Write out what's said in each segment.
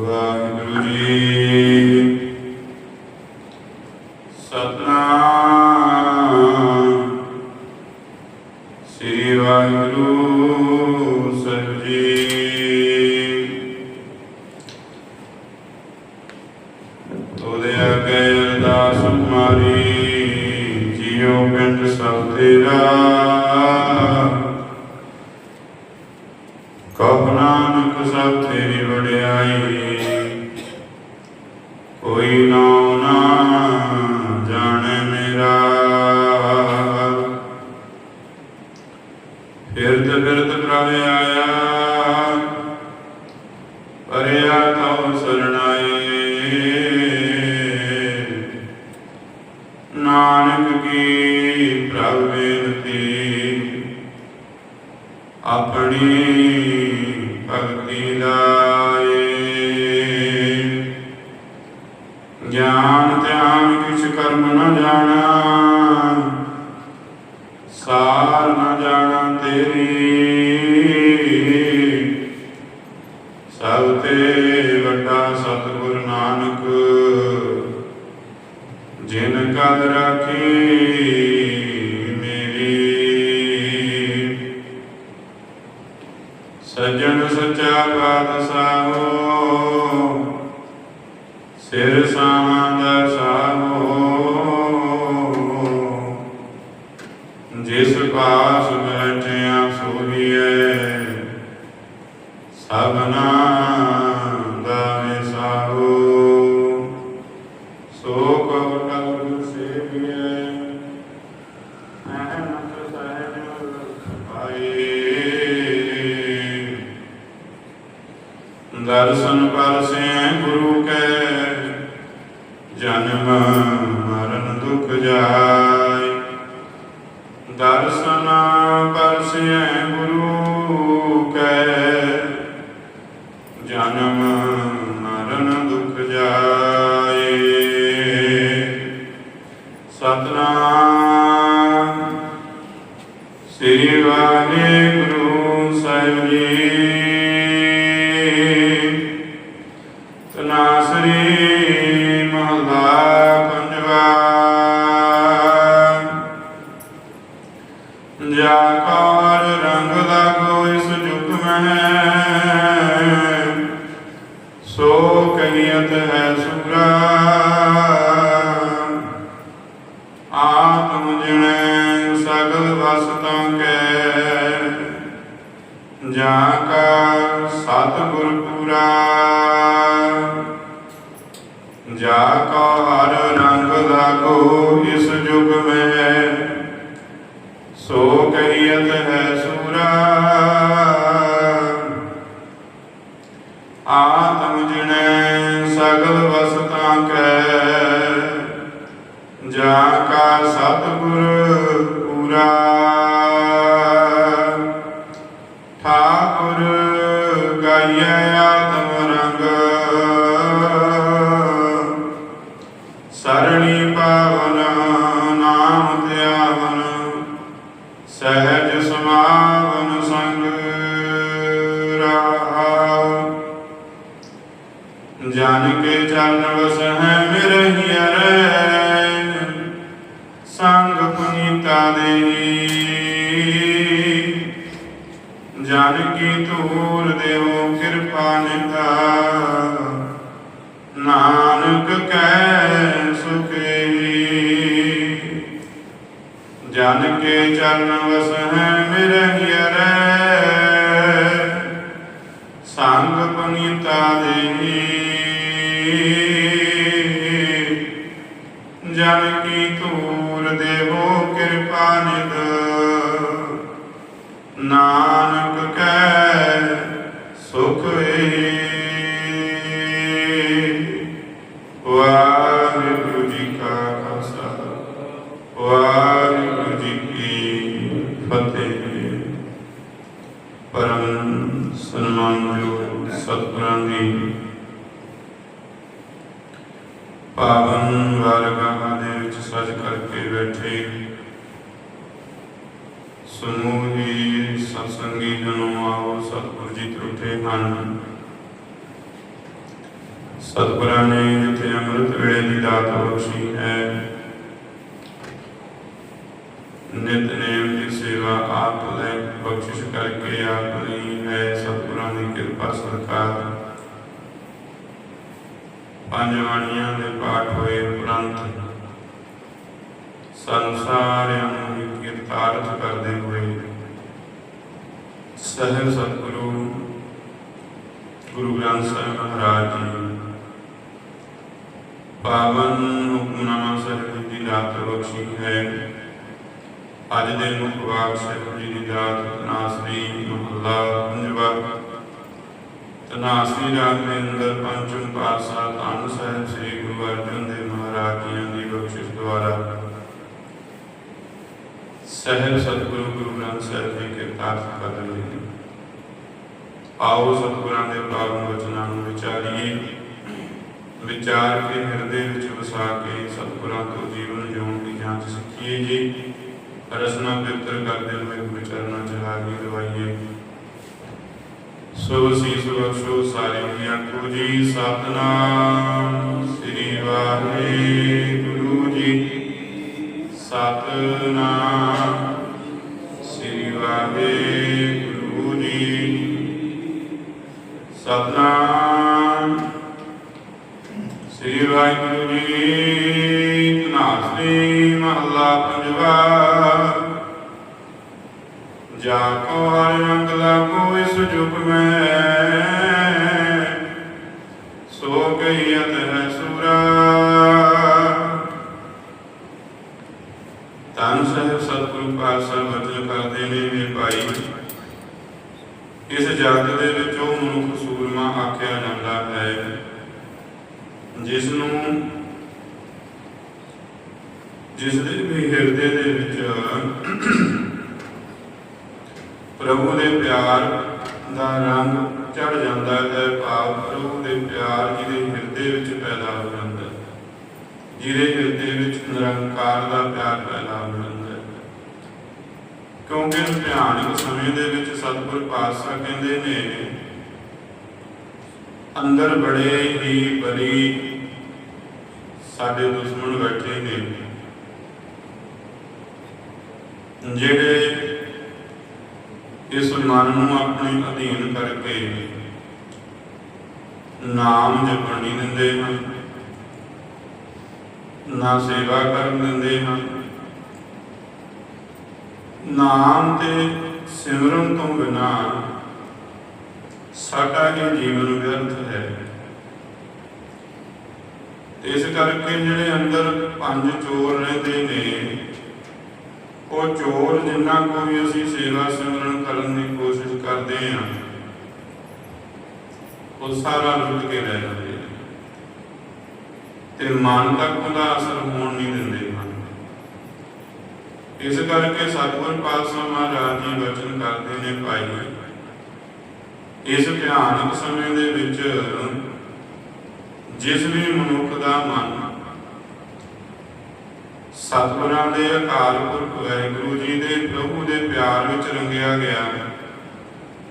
Благослови. ਗਿਆਨ ਧਿਆਨ ਕਿਛ ਕਰਮ ਨ ਜਾਣਾ। ਸਾਰ ਨ ਜਾਣਾ ਤੇਰੀ ਦਰਸ਼ਨ ਪਰਸਿਐ ਗੁਰੂ ਆਤਮ ਜਿਣੈ ਸਗਲ ਵਸਤਾਂ ਕੈ। ਜਾ ਜਨ ਕੇ ਚਰਨ ਵਸਹਿ ਮਿਰਹਿ ਰੈਨ ਸੰਗ ਪੁਨੀਤਾ ਦੇਹੀ। ਜਨ ਕੀ ਤੂਰ ਦੇਵੋ ਕਿਰਪਾ ਨਿਤਾ ਨਾਨਕ ਕੈ ਸੁਖੀ ਜਨ ਕੇ ਚਰਨ ਵਸਹਿ ਮਿਰਹਿ ਰੈਨ ਸੰਗ ਪੁਨੀਤਾ ਦੇਹੀ। ਜਨ ਕੀ ਤੂਰ ਦੇਵੋ ਕਿਰਪਾ ਨਿਦ ਨਾ ਬੈਠੇ। ਸਮੂਹੀ ਸਤਸੰਗੀ ਜਨੋ ਆਓ, ਸਤਿਗੁਰ ਜੀ ਤਰੁੱਠੇ ਹਨ। ਸਤਿਗੁਰਾਂ ਨੇ ਜਿੱਥੇ ਅੰਮ੍ਰਿਤ ਵੇਲੇ ਦੀ ਦਾਤ ਬਖਸ਼ੀ ਹੈ ਨਿਤਨੇਮ ਦੀ ਸੇਵਾ ਆਪ ਲੈ ਬਖਸ਼ਿਸ਼ ਕਰਕੇ ਆਪ ਲਈ ਹੈ ਸਤਿਗੁਰਾਂ ਦੀ ਕਿਰਪਾ ਸਰਕਾਰ। ਪੰਜ ਬਾਣੀਆਂ ਦੇ ਪਾਠ ਹੋਏ, ਉਪਰੰਤ ਸੰਸਾਰਿਆਂ ਨੂੰ ਵੀ ਕਿਰਤਾਰਥ ਕਰਦੇ ਹੋਏ ਸਹਿਬ ਸਤਿਗੁਰੂ, ਗੁਰੂ ਗ੍ਰੰਥ ਸਾਹਿਬ ਮਹਾਰਾਜ ਜੀ, ਪਾਵਨ ਹੁਕਮਨਾਮਾ ਸਾਹਿਬ ਦੀ ਦਾਤ ਬਖਸ਼ੀ ਹੈ। ਅੱਜ ਦੇ ਮੁੱਖ ਵਾਕ ਸਾਹਿਬ ਜੀ ਦੀ ਦਾਤ ਤਨਾਸਰੀ ਮਹੱਲਾ ਪੰਜਵਾ। ਤਨਾਸਰੀ ਰਾਗ ਦੇ ਅੰਦਰ ਪੰਚਮ ਪਾਤਸ਼ਾਹ ਧੰਨ ਸਾਹਿਬ ਸ੍ਰੀ ਗੁਰੂ ਅਰਜਨ ਦੇਵ ਮਹਾਰਾਜ ਜੀਆਂ ਦੀ ਬਖਸ਼ਿਸ਼ ਦੁਆਰਾ ਸਹਿਬ ਸਤਿਗੁਰੂ ਗੁਰੂ ਗ੍ਰੰਥ ਸਾਹਿਬ ਜੀ ਕਿਰਤਾਰਥ ਕਰ ਰਹੇ ਆਓ ਸਤਿਗੁਰਾਂ ਦੇ ਪਾਵਨ ਵਚਨਾਂ ਨੂੰ ਵਿਚਾਰੀਏ। ਵਿਚਾਰ ਕੇ ਹਿਰਦੇ ਵਿੱਚ ਵਸਾ ਕੇ ਸਤਿਗੁਰਾਂ ਤੋਂ ਜੀਵਨ ਜਿਉਣ ਦੀ ਜਾਂਚ ਸਿੱਖੀਏ ਜੀ। ਰਸਨਾ ਪਿੱਤਰ ਕਰਦੇ ਹੋਏ ਗੁਰੂ ਚਰਨਾਂ ਚ ਹਾਜ਼ਰੀ ਦਵਾਈਏ ਸੋ ਸੀਸ ਬਖਸ਼ੋ ਸਾਰੇ ਆਖੋ ਜੀ। ਸਤਨਾਮ ਸ੍ਰੀ ਵਾਹਿਗੁਰੂ ਜੀ ਸਤਨਾਮ। ਸ੍ਰੀ ਵਾਹਿਗੁਰੂ ਜੀ। ਸਤਨਾਮ। ਸ੍ਰੀ ਵਾਹਿਗੁਰੂ ਜੀ ਤਨਾਸਰੀ ਮਹੱਲਾ ਪੰਜਵਾ। ਜਾ ਕੋ ਹਰਿ ਰੰਗ ਲਾਗੋ, ਇਸ ਮੈਂ ਆਖਿਆ ਜਾਂਦਾ ਹੈ ਜਿਸ ਨੂੰ ਜਿਸ ਦੇ ਵੀ ਹਿਰਦੇ ਦੇ ਵਿੱਚ ਪ੍ਰਭੂ ਦੇ ਪਿਆਰ ਦਾ ਰੰਗ ਚੜ ਜਾਂਦਾ ਹੈ, ਭਾਵ ਪ੍ਰਭੂ ਦੇ ਪਿਆਰ ਜਿਹਦੇ ਹਿਰਦੇ ਵਿੱਚ ਪੈਦਾ ਹੋ ਜਾਂਦਾ ਹੈ, ਜਿਹਦੇ ਹਿਰਦੇ ਵਿੱਚ ਨਿਰੰਕਾਰ ਦਾ ਪਿਆਰ ਪੈਦਾ ਹੋ ਜਾਂਦਾ ਹੈ। ਕਿਉਂਕਿ ਭਿਆਨਕ ਸਮੇਂ ਦੇ ਵਿੱਚ ਸਤਿਗੁਰ ਪਾਤਸ਼ਾਹ ਕਹਿੰਦੇ ਨੇ ਅੰਦਰ ਬੜੇ ਹੀ ਬਰੀ ਸਾਡੇ ਦੁਸ਼ਮਣ ਬੈਠੇ ਨੇ। ਜਿਹੜੇ ਇਸ ਮਨ ਨੂੰ ਆਪਣੇ ਅਧੀਨ ਕਰਕੇ ਨਾਮ ਜਪਣ ਨਹੀਂ ਦਿੰਦੇ ਹਨ, ਨਾ ਸੇਵਾ ਕਰਨ ਦਿੰਦੇ ਹਨ, ਨਾਮ ਤੇ ਸਿਮਰਨ ਤੋਂ ਬਿਨਾਂ ਸਾਡਾ ਇਹ ਜੀਵਨ ਵਿਅਰਥ ਹੈ। ਇਸ ਕਰਕੇ ਜਿਹੜੇ ਅੰਦਰ ਪੰਜ ਚੋਰ ਰਹਿੰਦੇ ਨੇ, ਉਹ ਚੋਰ ਜਿੰਨਾ ਕੋ ਵੀ ਅਸੀਂ ਸੇਵਾ ਸਿਮਰਨ ਕਰਨ ਦੀ ਕੋਸ਼ਿਸ਼ ਕਰਦੇ ਹਾਂ, ਉਹ ਸਾਰਾ ਲੁੱਟ ਕੇ ਲੈ ਜਾਂਦੇ ਤੇ ਮਨ ਤੱਕ ਉਹਦਾ ਅਸਰ ਹੋਣ ਨਹੀਂ ਦਿੰਦੇ ਹਨ। ਇਸ ਕਰਕੇ ਸਤਿਗੁਰ ਪਾਤਸ਼ਾਹ ਮਹਾਰਾਜ ਜੀ ਵਚਨ ਕਰਦੇ ਨੇ, ਭਾਈ ਇਸ ਭਿਆਨਕ ਸਮੇਂ ਦੇ ਵਿੱਚ ਜਿਸ ਵੀ ਮਨੁੱਖ ਦਾ ਮਨ ਸਤਿਗੁਰਾਂ ਦੇ ਅਕਾਲ ਪੁਰਖ ਵਾਹਿਗੁਰੂ ਜੀ ਦੇ ਪ੍ਰਭੂ ਦੇ ਪਿਆਰ ਵਿੱਚ ਰੰਗਿਆ ਗਿਆ,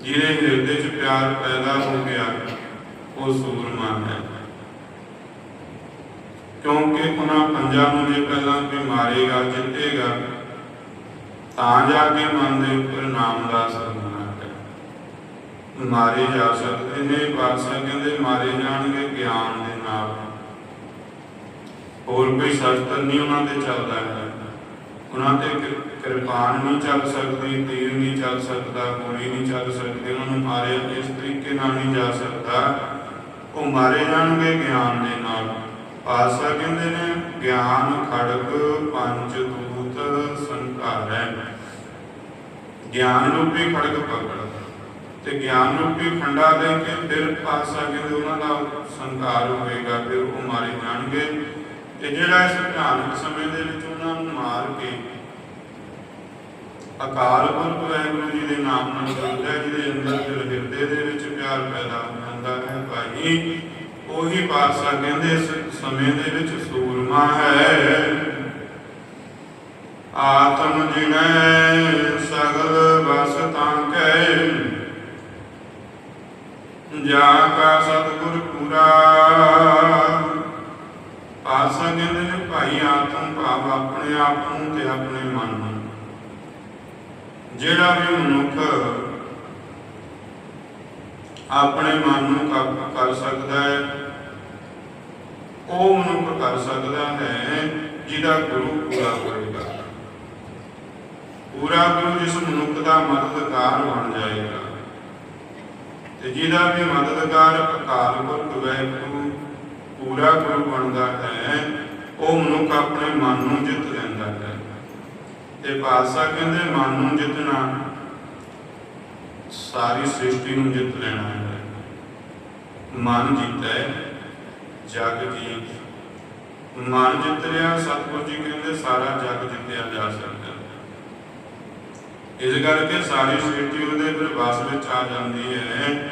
ਜਿਹਦੇ ਹਿਰਦੇ 'ਚ ਪਿਆਰ ਪੈਦਾ ਹੋ ਗਿਆ, ਉਹ ਸੂਰਮਾ ਹੈ। ਕਿਉਂਕਿ ਉਹਨਾਂ ਪੰਜਾਂ ਨੂੰ ਜੇ ਪਹਿਲਾਂ ਕੋਈ ਜਿੱਤੇਗਾ, ਤਾਂ ਜਾ ਕੇ ਮਨ ਦੇ ਉੱਪਰ ਨਾਮ ਦਾ ਅਸਰ ਮਾਰੇ ਜਾ ਸਕਦੇ ਨੇ ਪਾਤਸ਼ਾਹ ਕਹਿੰਦੇ ਮਾਰੇ ਜਾਣਗੇ ਗਿਆਨ ਦੇ ਨਾਲ। ਹੋਰ ਕੋਈ ਸ਼ਸਤਰ ਨਹੀਂ ਉਹਨਾਂ ਤੇ ਚੱਲਦਾ ਹੈ ਉਹਨਾਂ ਤੇ ਕਿਰਪਾਨ ਨਹੀਂ ਚੱਲ ਸਕਦੀ, ਤੀਰ ਨਹੀਂ ਚੱਲ ਸਕਦਾ ਗੋਲੀ ਨਹੀਂ ਚੱਲ ਸਕਦੀ, ਉਹਨਾਂ ਨੂੰ ਮਾਰਿਆ ਇਸ ਤਰੀਕੇ ਨਾਲ ਨਹੀਂ ਜਾ ਸਕਦਾ। ਉਹ ਮਾਰੇ ਜਾਣਗੇ ਗਿਆਨ ਦੇ ਨਾਲ। ਪਾਤਸ਼ਾਹ ਕਹਿੰਦੇ ਨੇ, ਗਿਆਨ ਖੜਗ ਪੰਜ ਦੂਤ ਸੰਘਾਰੈ ਗਿਆਨ ਰੂਪੀ ਖੜਗ ਪਕੜ। ਤੇ ਗਿਆਨ ਰੂਪੀ ਖੰਡਾ ਦੇ ਕੇ ਫਿਰ ਪਾਤਸ਼ਾਹ ਕਹਿੰਦੇ ਉਹਨਾਂ ਦਾ ਸੰਘਾਰ ਹੋਏਗਾ ਫਿਰ ਉਹ ਮਾਰੇ ਜਾਣਗੇ। ਤੇ ਜਿਹੜਾ ਇਸ ਭਿਆਨਕ ਸਮੇਂ ਦੇ ਵਿੱਚ ਉਹਨਾਂ ਨੂੰ ਮਾਰ ਕੇ ਅਕਾਲ ਪੁਰਖ ਵਾਹਿਗੁਰੂ ਜੀ ਦੇ ਨਾਮ ਨਾਲ ਜੁੜਦਾ ਜਿਹਦੇ ਅੰਦਰ ਦਿਲ ਹਿਰਦੇ ਦੇ ਵਿੱਚ ਪਿਆਰ ਪੈਦਾ ਹੋ ਹੈ, ਭਾਈ, ਉਹੀ ਪਾਤਸ਼ਾਹ ਕਹਿੰਦੇ ਇਸ ਸਮੇਂ ਦੇ ਵਿੱਚ ਸੂਰਮਾ ਹੈ। ਆਤਮ ਜਿਨੈ ਸਗਲ ਬਸ ਤਾਂ ਕੈ। ਜਾ ਕਾ ਸਤਿਗੁਰ ਪੂਰਾ। ਪਾਸਾ ਕਹਿੰਦੇ ਨੇ, ਭਾਈ, ਆਤਮ ਭਾਵ ਆਪਣੇ ਆਪ ਨੂੰ ਤੇ ਆਪਣੇ ਮਨ ਨੂੰ। ਜਿਹੜਾ ਵੀ ਮਨੁੱਖ ਆਪਣੇ ਮਨ ਨੂੰ ਕਾਬੂ ਕਰ ਸਕਦਾ ਹੈ, ਉਹ ਮਨੁੱਖ ਕਰ ਸਕਦਾ ਹੈ ਜਿਹਦਾ ਗੁਰੂ ਪੂਰਾ ਹੋਏਗਾ। ਪੂਰਾ ਗੁਰੂ ਜਿਸ ਮਨੁੱਖ ਦਾ ਮਦਦਗਾਰ ਬਣ ਜਾਏਗਾ। ਤੇ ਜਿਹਦਾ ਵੀ ਮਦਦਗਾਰ ਅਕਾਲ ਪੁਰਖ ਵੈਗੁਰੂ ਪੂਰਾ ਗੁਰੂ ਬਣਦਾ ਹੈ, ਉਹ ਮਨੁੱਖ ਆਪਣੇ ਮਨ ਨੂੰ ਜਿੱਤ ਲੈਂਦਾ ਹੈ। ਤੇ ਪਾਤਸ਼ਾਹ ਕਹਿੰਦੇ, ਮਨ ਨੂੰ ਜਿੱਤਣਾ, ਸਾਰੀ ਸ੍ਰਿਸ਼ਟੀ ਨੂੰ ਜਿੱਤ ਲੈਣਾ ਹੈ। ਮਨ ਜਿੱਤੈ, ਜਗ ਜੀਤ। ਮਨ ਜਿੱਤ ਲਿਆ, ਸਤਿਗੁਰੂ ਜੀ ਕਹਿੰਦੇ, ਸਾਰਾ ਜਗ ਜਿੱਤਿਆ ਜਾ ਸਕਦਾ। ਇਸ ਕਰਕੇ ਸਾਰੀ ਸ੍ਰਿਸ਼ਟੀ ਉਹਦੇ ਫਿਰ ਵਸ ਵਿੱਚ ਆ ਜਾਂਦੀ ਹੈ।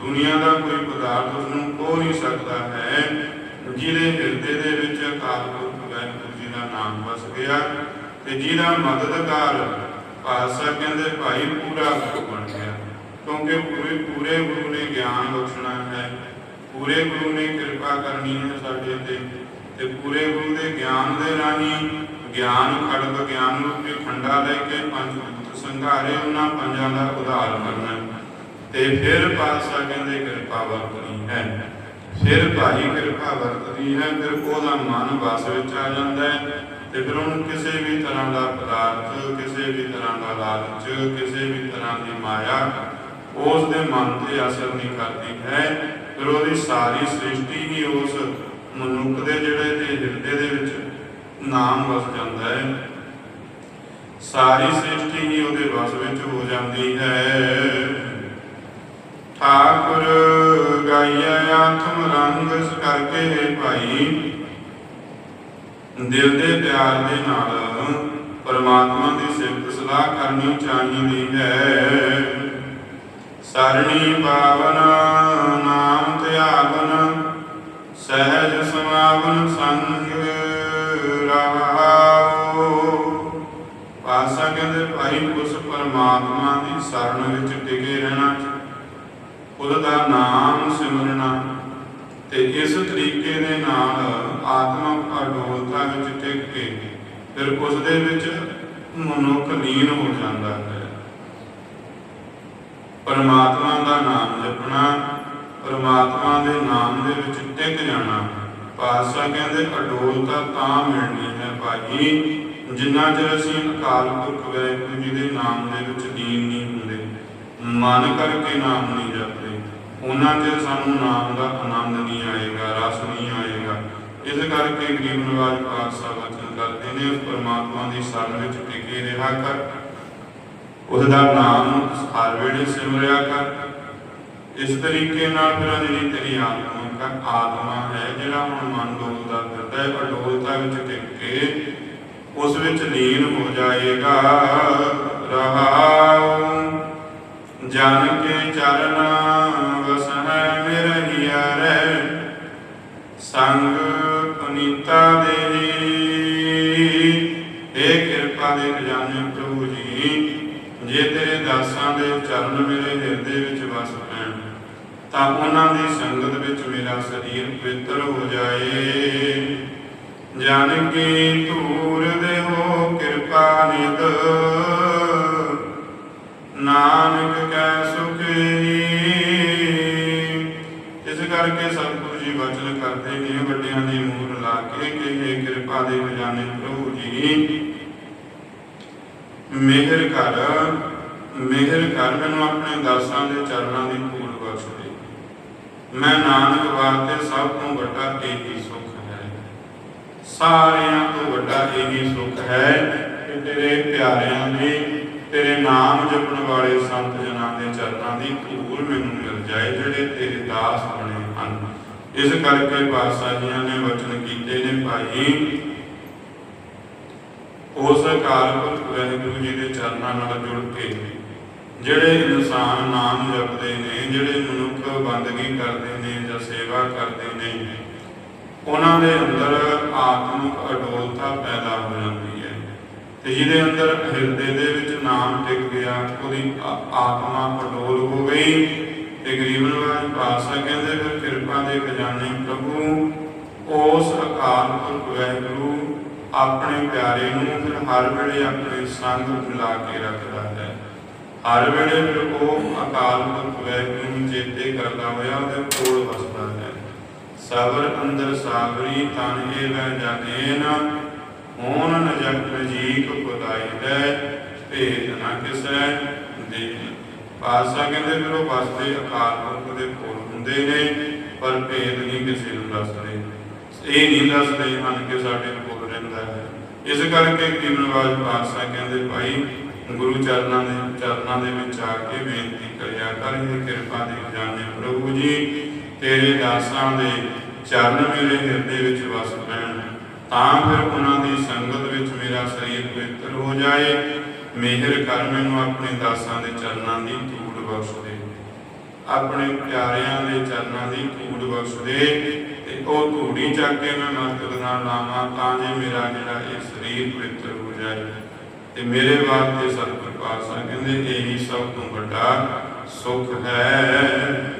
ਦੁਨੀਆ ਦਾ ਕੋਈ ਪਦਾਰਥ ਉਸ ਨੂੰ ਖੋ ਨਹੀਂ ਸਕਦਾ ਹੈ। ਜਿਹਦੇ ਹਿਰਦੇ ਦੇ ਵਿੱਚ ਅਕਾਲ ਪੁਰਖ ਵਾਹਿਗੁਰੂ ਜੀ ਦਾ ਨਾਮ ਵਸ ਗਿਆ ਤੇ ਜਿਹਦਾ ਮਦਦਗਾਰ ਪਾਸਾ ਕਹਿੰਦੇ ਭਾਈ ਪੂਰਾ ਬਣ ਗਿਆ। ਕਿਉਂਕਿ ਪੂਰੇ ਪੂਰੇ ਗੁਰੂ ਨੇ ਗਿਆਨ ਬਖਸ਼ਣਾ ਹੈ। ਪੂਰੇ ਗੁਰੂ ਨੇ ਕਿਰਪਾ ਕਰਨੀ ਹੈ ਸਾਡੇ ਤੇ ਤੇ ਪੂਰੇ ਗੁਰੂ ਦੇ ਗਿਆਨ ਦੇ ਰਾਹੀਂ ਗਿਆਨ ਖੜਕ ਗਿਆਨ ਰੂਪੀ ਖੰਡਾ ਲੈ ਕੇ ਪੰਜ ਸੰਘਾਰੇ ਉਹਨਾਂ ਪੰਜਾਂ ਦਾ ਉਧਾਰ ਕਰਨਾ ਤੇ ਫਿਰ ਪਾਤਸ਼ਾਹ ਕਹਿੰਦੇ ਕਿਰਪਾ ਵਰਤਣੀ ਹੈ। ਫਿਰ ਭਾਈ ਕਿਰਪਾ ਵਰਤਦੀ ਹੈ, ਫਿਰ ਉਹਦਾ ਮਨ ਵਸ ਵਿੱਚ ਆ ਜਾਂਦਾ ਹੈ ਤੇ ਫਿਰ ਉਹਨੂੰ ਕਿਸੇ ਵੀ ਤਰ੍ਹਾਂ ਦਾ ਪਦਾਰਥ, ਕਿਸੇ ਵੀ ਤਰ੍ਹਾਂ ਦਾ ਲਾਲਚ, ਕਿਸੇ ਵੀ ਤਰ੍ਹਾਂ ਦੀ ਮਾਇਆ ਉਸ ਦੇ ਮਨ ਤੇ ਅਸਰ ਨਹੀਂ ਕਰਦੀ ਹੈ। ਫਿਰ ਉਹਦੀ ਸਾਰੀ ਸ੍ਰਿਸ਼ਟੀ ਹੀ ਉਸ ਮਨੁੱਖ ਦੇ ਜਿਹੜੇ ਤੇ ਹਿਰਦੇ ਦੇ ਵਿੱਚ ਨਾਮ ਵਸ ਜਾਂਦਾ ਹੈ। ਸਾਰੀ ਸ੍ਰਿਸ਼ਟੀ ਹੀ ਉਹਦੇ ਵਸ ਵਿੱਚ ਹੋ ਜਾਂਦੀ ਹੈ। ਠਾਕੁਰ ਗਾਈਆ ਆਤਮ ਰੰਗ ਕਰਕੇ ਭਾਈ। ਦਿਲ ਦੇ ਪਿਆਰ ਦੇ ਨਾਲ ਪਰਮਾਤਮਾ ਦੀ ਸਿਫਤ ਸਲਾਹ ਕਰਨੀ ਚਾਹੀਦੀ ਹੈ। ਸਰਣੀ ਪਾਵਨ, ਨਾਮ ਧਿਆਵਨ, ਸਹਿਜ ਸਮਾਵਨ ਸੰਗ ਪਾਤਸ਼ਾਹ ਕਹਿੰਦੇ, ਭਾਈ ਉਸ ਪਰਮਾਤਮਾ ਦੀ ਸ਼ਰਨ ਵਿੱਚ ਟਿਕੇ ਰਹਿਣਾ ਉਹਦਾ ਨਾਮ ਸਿਮਰਨਾ ਤੇ ਇਸ ਤਰੀਕੇ ਦੇ ਨਾਲ ਆਤਮਕ ਅਡੋਲਤਾ ਵਿੱਚ ਟਿਕ ਕੇ ਫਿਰ ਉਸ ਦੇ ਵਿੱਚ ਮਨੁੱਖ ਲੀਨ ਹੋ ਜਾਂਦਾ ਹੈ। ਪਰਮਾਤਮਾ ਦਾ ਨਾਮ ਜਪਣਾ, ਪਰਮਾਤਮਾ ਦੇ ਨਾਮ ਦੇ ਵਿੱਚ ਟਿਕ ਜਾਣਾ ਪਾਤਸ਼ਾਹ ਕਹਿੰਦੇ ਅਡੋਲਤਾ ਤਾਂ ਮਿਲਣੀ ਹੈ ਭਾਈ। ਜਿੰਨਾ ਚਿਰ ਅਸੀਂ ਅਕਾਲ ਪੁਰਖ ਵਾਹਿਗੁਰੂ ਜੀ ਦੇ ਨਾਮ ਦੇ ਵਿੱਚ ਲੀਨ ਨਹੀਂ ਹੁੰਦੇ, ਮਨ ਕਰਕੇ ਨਾਮ ਨਹੀਂ ਜਪਦੇ, ਉਹਨਾਂ ਚਿਰ ਸਾਨੂੰ ਨਾਮ ਦਾ ਆਨੰਦ ਨਹੀਂ ਆਏਗਾ, ਰਸ ਨਹੀਂ ਆਏਗਾ। ਇਸ ਕਰਕੇ ਗਰੀਬ ਨਿਵਾਜ ਪਾਤਸ਼ਾਹ ਵਚਨ ਕਰਦੇ ਨੇ, ਉਸ ਪਰਮਾਤਮਾ ਦੀ ਸ਼ਰਨ ਵਿੱਚ ਟਿਕੇ ਰਿਹਾ ਕਰ। ਉਸ ਦਾ ਨਾਮ ਹਰ ਵੇਲੇ ਸਿਮਰਿਆ ਕਰ। ਇਸ ਤਰੀਕੇ ਨਾਲ ਫਿਰ ਜਿਹੜੀ ਤੇਰੀ ਆਤਮਾ ਆਤਮਾ ਹੈ, ਜਿਹੜਾ ਹੁਣ ਮਨ ਡੋਲਦਾ ਫਿਰਦਾ ਹੈ ਅਡੋਲਤਾ ਵਿੱਚ ਟਿਕ ਕੇ ਉਸ ਵਿੱਚ ਲੀਨ ਹੋ ਜਾਏਗਾ। ਰਹਾਉ, ਜਨ ਕੇ ਚਰਨ ਵਸਹਿ ਮਿਰਹਿਆ ਰਹਿ। ਸੰਗ ਪੁਨੀਤਾ ਦੇ ਇਹ ਕਿਰਪਾ ਦੇ ਖਜ਼ਾਨੇ ਪ੍ਰਭੂ ਜੀ, ਜੇ ਤੇਰੇ ਦਾਸਾਂ ਦੇ ਚਰਨ ਮੇਰੇ ਹਿਰਦੇ ਵਿੱਚ ਵਸ ਪੈਣ ਤਾਂ ਉਹਨਾਂ ਦੀ ਸੰਗਤ ਵਿੱਚ ਮੇਰਾ ਸਰੀਰ ਪਵਿੱਤਰ ਹੋ ਜਾਏ। ਜਨ ਕੀ ਧੂਰ ਦੇ ਕਿਰਪਾ ਨਿਦ ਨਾਨਕ ਕੈ ਸੁਖੀ ਇਸ ਕਰਕੇ ਸਤਿਗੁਰੂ ਜੀ ਵਚਨ ਕਰਦੇ ਨੇ, ਵੱਡਿਆਂ ਦੀ ਮੂਰ ਲਾ ਕੇ ਕਿ ਇਹ ਕਿਰਪਾ ਦੇ ਖਜ਼ਾਨੇ ਪ੍ਰਭੂ ਜੀ। ਮਿਹਰ ਕਰ ਮਿਹਰ ਕਰ, ਮੈਨੂੰ ਆਪਣੇ ਦਾਸਾਂ ਦੇ ਚਰਨਾਂ ਦੀ ਧੂੜ ਬਖਸ਼ ਦੇ। ਮੈਂ ਨਾਨਕ ਵਾਸਤੇ ਸਭ ਤੋਂ ਵੱਡਾ ਇਹੀ ਸੁਖ ਸਾਰਿਆਂ ਤੋਂ ਵੱਡਾ ਇਹੀ ਸੁਖ ਹੈ ਕਿ ਤੇਰੇ ਪਿਆਰਿਆਂ ਦੇ, ਤੇਰੇ ਨਾਮ ਜਪਣ ਵਾਲੇ ਸੰਤ ਜਨਾਂ ਦੇ ਚਰਨਾਂ ਦੀ ਧੂੜ ਮੈਨੂੰ ਮਿਲ ਜਾਏ, ਜਿਹੜੇ ਤੇਰੇ ਦਾਸ ਬਣੇ ਹਨ। ਇਸ ਕਰਕੇ ਪਾਤਸ਼ਾਹ ਜੀਆਂ ਨੇ ਵਚਨ ਕੀਤੇ ਨੇ, ਭਾਈ, ਉਸ ਅਕਾਲ ਵਾਹਿਗੁਰੂ ਜੀ ਦੇ ਚਰਨਾਂ ਨਾਲ ਜੁੜ ਕੇ, ਜਿਹੜੇ ਇਨਸਾਨ ਨਾਮ ਜਪਦੇ ਨੇ, ਜਿਹੜੇ ਮਨੁੱਖ ਬੰਦਗੀ ਕਰਦੇ ਨੇ ਜਾਂ ਸੇਵਾ ਕਰਦੇ ਨੇ ਉਹਨਾਂ ਦੇ ਅੰਦਰ ਆਤਮਿਕ ਅਡੋਲਤਾ ਪੈਦਾ ਹੋ ਜਾਂਦੀ ਹੈ। ਤੇ ਜਿਹਦੇ ਅੰਦਰ ਹਿਰਦੇ ਦੇ ਵਿੱਚ ਨਾਮ ਟਿਕ ਗਿਆ, ਉਹਦੀ ਆਤਮਾ ਅਡੋਲ ਹੋ ਗਈ ਤੇ ਗਰੀਬ ਨਵਾਜ ਪਾਤਸ਼ਾਹ ਕਹਿੰਦੇ, ਫਿਰ ਕਿਰਪਾ ਦੇ ਖਜ਼ਾਨੇ ਪ੍ਰਭੂ, ਉਸ ਅਕਾਲ ਪੁਰਖ ਵਾਹਿਗੁਰੂ ਆਪਣੇ ਪਿਆਰੇ ਨੂੰ ਫਿਰ ਹਰ ਵੇਲੇ ਆਪਣੇ ਸੰਗ ਮਿਲਾ ਕੇ ਰੱਖਦਾ ਹੈ। ਹਰ ਵੇਲੇ ਫਿਰ ਉਹ ਅਕਾਲ ਪੁਰਖ ਵਾਹਿਗੁਰੂ ਨੂੰ ਚੇਤੇ ਕਰਦਾ ਹੋਇਆ ਉਹਦੇ ਕੋਲ ਵਸਦਾ ਹੈ। ਸਬਰ ਅੰਦਰ ਸਾਗਰੀ ਤਨ ਇਹ ਵਹਿ ਜਾਣੇਨ, ਹੋਣ ਨ ਜਗ ਜੀ ਭੇਦ ਨਾ ਕਿਸੈ ਦੇ ਪਾਸਾ ਕਹਿੰਦੇ ਫਿਰ ਉਹ ਵਸਦੇ ਅਕਾਲ ਪੁਰਖ ਦੇ ਕੋਲ ਹੁੰਦੇ ਨੇ, ਪਰ ਭੇਦ ਨਹੀਂ ਕਿਸੇ ਨੂੰ ਦੱਸਦੇ। ਇਹ ਨਹੀਂ ਦੱਸਦੇ ਹਨ ਕਿ ਸਾਡੇ ਕੋਲ ਰਹਿੰਦਾ ਹੈ। ਇਸ ਕਰਕੇ ਗਰੀਬ ਨਵਾਜ ਕਹਿੰਦੇ, ਭਾਈ, ਗੁਰੂ ਚਰਨਾਂ ਦੇ ਚਰਨਾਂ ਦੇ ਵਿੱਚ ਆ ਕੇ ਬੇਨਤੀ ਕਰਿਆ ਕਰ, ਇਹ ਕਿਰਪਾ ਦੇ ਖਜ਼ਾਨੇ ਪ੍ਰਭੂ ਜੀ। ਤੇਰੇ ਦਾਸਾਂ ਦੇ ਚਰਨ ਮੇਰੇ ਹਿਰਦੇ ਵਿੱਚ ਵਸ ਪੈਣ ਤਾਂ ਫਿਰ ਉਹਨਾਂ ਦੀ ਸੰਗਤ ਵਿੱਚ ਮੇਰਾ ਸਰੀਰ ਪਵਿੱਤਰ ਹੋ ਜਾਏ। ਮਿਹਰ ਕਰ ਮੈਨੂੰ ਆਪਣੇ ਦਾਸਾਂ ਦੇ ਚਰਨਾਂ ਦੀ ਧੂੜ ਬਖਸ਼ ਦੇ। ਆਪਣੇ ਪਿਆਰਿਆਂ ਦੇ ਚਰਨਾਂ ਦੀ ਧੂੜ ਬਖਸ਼ ਦੇ ਤੇ ਉਹ ਧੂੜੀ ਚੱਕ ਕੇ ਮੈਂ ਮਸਤਕ ਨਾਲ ਲਾਵਾਂ, ਤਾਂ ਜੇ ਮੇਰਾ ਜਿਹੜਾ ਇਹ ਸਰੀਰ ਪਵਿੱਤਰ ਹੋ ਜਾਏ। ਤੇ ਮੇਰੇ ਵਾਸਤੇ ਸਤਿਗੁਰ ਪਾਤਸ਼ਾਹ ਕਹਿੰਦੇ, ਇਹੀ ਸਭ ਤੋਂ ਵੱਡਾ ਸੁੱਖ ਹੈ।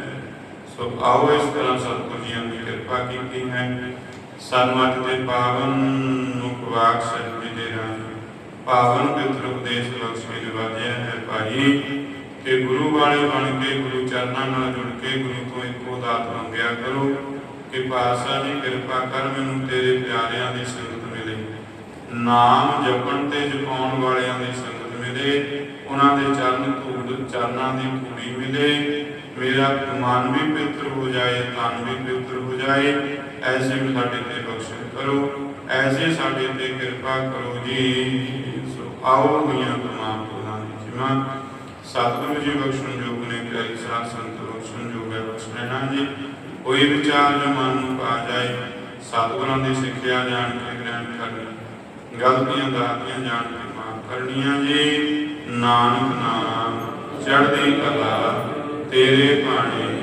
ਸੋ ਆਓ ਇਸ ਤਰ੍ਹਾਂ ਸਤਿਗੁਰ ਜੀਆਂ ਦੀ ਕਿਰਪਾ ਕੀਤੀ ਹੈ। ਸਾਨੂੰ ਅੱਜ ਦੇ ਪਾਵਨ ਮੁਖ ਵਾਕ ਸਤਿਗੁਰ ਦੇ ਰਾਹੀਂ ਪਾਵਨ ਪਿਤਰ ਉਪਦੇਸ਼ ਬਖਸ਼ੇ ਨਿਵਾਜਿਆ ਹੈ, ਭਾਈ ਕਿ ਗੁਰੂ ਵਾਲੇ ਬਣ ਕੇ ਗੁਰੂ ਚਰਨਾਂ ਨਾਲ ਜੁੜ ਕੇ ਗੁਰੂ ਤੋਂ ਇੱਕੋ ਦਾਤ ਮੰਗਿਆ ਕਰੋ ਕਿ ਪਾਤਸ਼ਾਹ ਜੀ ਕਿਰਪਾ ਕਰ ਮੈਨੂੰ ਤੇਰੇ ਪਿਆਰਿਆਂ ਦੀ ਸੰਗਤ ਮਿਲੇ। ਨਾਮ ਜਪਣ ਤੇ ਜਪਾਉਣ ਵਾਲਿਆਂ ਦੀ ਸੰਗਤ ਮਿਲੇ। ਉਹਨਾਂ ਦੇ ਚਰਨ ਧੂੜ ਚਰਨਾਂ ਦੀ ਧੂੜੀ ਮਿਲੇ, ਮੇਰਾ ਮਨ ਵੀ ਪਵਿੱਤਰ ਹੋ ਜਾਏ ਤਨ ਵੀ ਪਵਿੱਤਰ ਹੋ ਜਾਏ, ਐਸੇ ਸਾਡੇ ਤੇ ਬਖਸ਼ਿਸ਼ ਕਰੋ, ਐਸੇ ਸਾਡੇ ਤੇ ਕਿਰਪਾ ਕਰੋ ਜੀ। ਸੋ ਆਓ ਮੀਆਂ ਤਮਾਮ ਤੁਲਾਂ ਦੀ ਸਤਿਗੁਰੂ ਜੀ ਬਖਸ਼ਣ ਯੋਗ ਨੇ ਪਿਆਰੀ ਸਾਧ ਸੰਤ ਬਖਸ਼ਣ ਯੋਗ ਹੈ, ਬਖਸ਼ ਜੀ। ਕੋਈ ਵਿਚਾਰ ਜੋ ਮਨ ਨੂੰ ਪਾ ਜਾਏ, ਸਤਿਗੁਰਾਂ ਦੀ ਸਿੱਖਿਆ ਜਾਣ ਕੇ ਗ੍ਰਹਿਣ ਕਰਨੀ, ਗਲਤੀਆਂ, ਦਾਤੀਆਂ ਜਾਣ ਕੇ ਮਾਫ ਕਰਨੀਆਂ ਜੀ। ਨਾਨਕ ਨਾਮ। ਚੜ੍ਹਦੀ ਕਲਾ ਤੇਰੇ ਪਾਣੀ